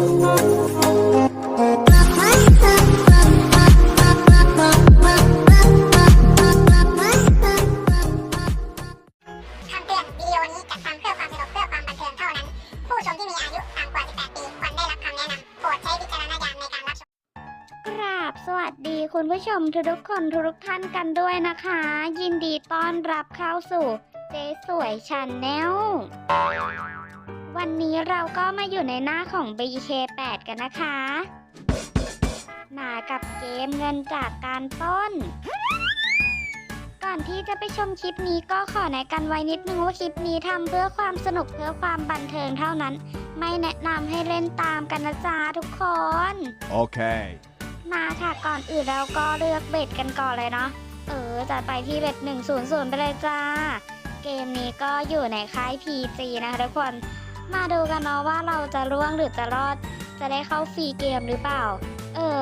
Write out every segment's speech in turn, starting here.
คำเตือนวิดีโอนี้จัดทำเพื่อความสนุกเพื่อความบันเทิงเท่านั้นผู้ชมที่มีอายุต่ำกว่า18ปีควรได้รับคำแนะนำโปรดใช้วิจารณญาณในการรับชมกราบสวัสดีคุณผู้ชมทุกๆคนทุกท่านกันด้วยนะคะ ยินดีต้อนรับเข้าสู่เจ๊สวยชาแนล วันนี้เราก็มาอยู่ในหน้าของ BK8 กันนะคะ มากับเกมเงินจากการปล้น ก่อนที่จะไปชมคลิปนี้ก็ขอแนะกันไว้นิดนึงว่าคลิปนี้ทำเพื่อความสนุกเพื่อความบันเทิงเท่านั้น ไม่แนะนำให้เล่นตามกันนะจ๊ะทุกคน Okay. มาค่ะก่อนอื่นเราก็เลือกเบ็ดกันก่อนเลยเนาะ เออจัดไปที่เบ็ด100ไปเลยจ้าเกมนี้ก็อยู่ในค่าย PG นะคะทุกคน มาดูกันเนาะว่าเราจะร่วงหรือจะรอด จะได้เข้าฟรีเกมหรือเปล่า เออ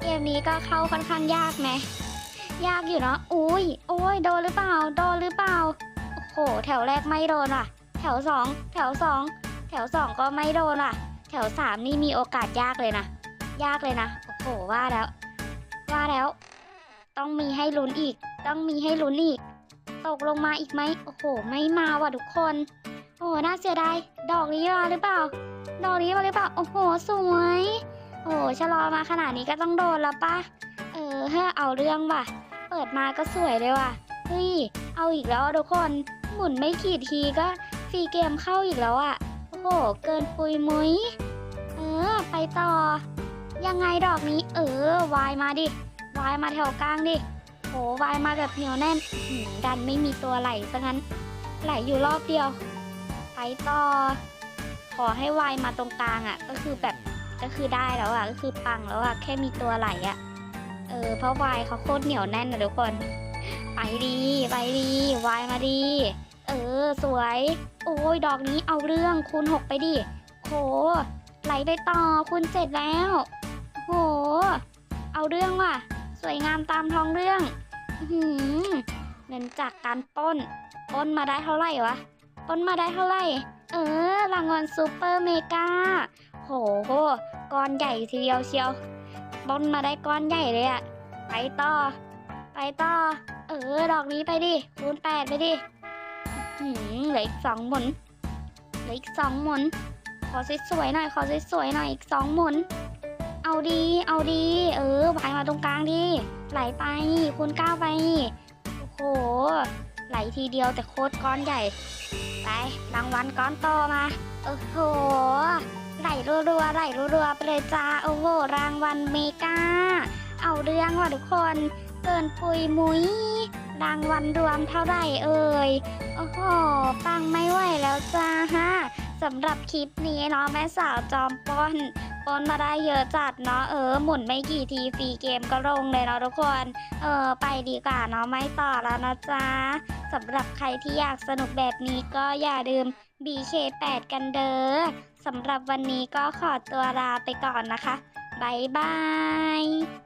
เกมนี้ก็เข้าค่อนข้างยากไหมยากอยู่เนาะอุ้ยโอ้ยโดนหรือเปล่า โดนหรือเปล่าโอ้โหแถวแรกไม่โดนอะ แถวสองแถวสองแถวสองก็ไม่โดนอะ แถวสามนี่มีโอกาสยากเลยนะยากเลยนะโอ้โหว่าแล้ว ว่าแล้ว ต้องมีให้ลุ้นอีก ต้องมีให้ลุ้นอีก ตกลงมาอีกไหมโอ้โห ไม่มาว่ะทุกคน โอ้โหน่าเสียดาย ดอกนี้มาหรือเปล่า ดอกนี้มาหรือเปล่า โอ้โห สวย โอ้โหชะลอมาขนาดนี้ก็ต้องโดนแล้วปะเออเฮ้อเอาเรื่องว่ะ เปิดมาก็สวยเลยว่ะ เฮ้ย เอาอีกแล้วทุกคน หมุนไม่กี่ทีก็ฟรีเกมเข้าอีกแล้วอะโอ้โห เกินปุยมุย เออ ไปต่อ ยังไงดอกนี้ เออ วายมาดิ วายมาแถวกลางดิโหวายมาแบบเหนียวแน่น ดันไม่มีตัวไหลซะงั้น ไหลอยู่รอบเดียว ไปต่อ ขอให้วายมาตรงกลางอะ่ะ ก็คือแบบก็คือได้แล้วอะ่ะ ก็คือปังแล้วอะ่ะ แค่มีตัวไหลอะ่ะ เออ เพราะวายเขาโคตรเหนียวแน่นนะทุกคน ไปดีไปดีวายมาดี เออ สวย โอ้ยดอกนี้เอาเรื่องคูณหกไปดิโหไหลไปต่อคูณเจ็ดแล้วโห เอาเรื่องว่ะ สวยงามตามท้องเรื่องหือเงินจากการป้นป้นมาได้เท่าไหร่วะ ป้นมาได้เท่าไหร่ เออ รางวัลซูเปอร์เมกา โหโหก้อนใหญ่ทีเดียวเชียวป้นมาได้ก้อนใหญ่เลยอะไปต่อ ไปต่อ เออ ดอกนี้ไปดิ คูณแปดไปดิหือเหลืออีกสองหมุน เหลืออีกสองหมุน ขอสวยๆหน่อย ขอสวยๆหน่อย อีกสองหมุน เอาดี เอาดี เออวายมาตรงกลางดิ ไหลไป คูณเก้าไป โอ้โห ไหลทีเดียวแต่โคตรก้อนใหญ่ ไปรางวัลก้อนโตมา โอ้โห ไหลรัวๆไหลรัวๆไปเลยจ้า โอ้โห รางวัลเมกา เอาเรื่องว่ะทุกคน เกินปุยมุยรางวัลรวมเท่าไหร่เอ่ย โอ้โห ปังไม่ไหวแล้วจ้าฮะสำหรับคลิปนี้เนาะแม่สาวจอมปล้น ปนมาได้เยอะจัดเนาะเออหมุนไม่กี่ทีฟรีเกมก็ลงเลยเนาะทุกคน เออไปดีกว่าเนาะไม่ต่อแล้วนะจ๊ะสำหรับใครที่อยากสนุกแบบนี้ก็อย่าลืม BK8 กันเด้อสำหรับวันนี้ก็ขอตัวลาไปก่อนนะคะบายบาย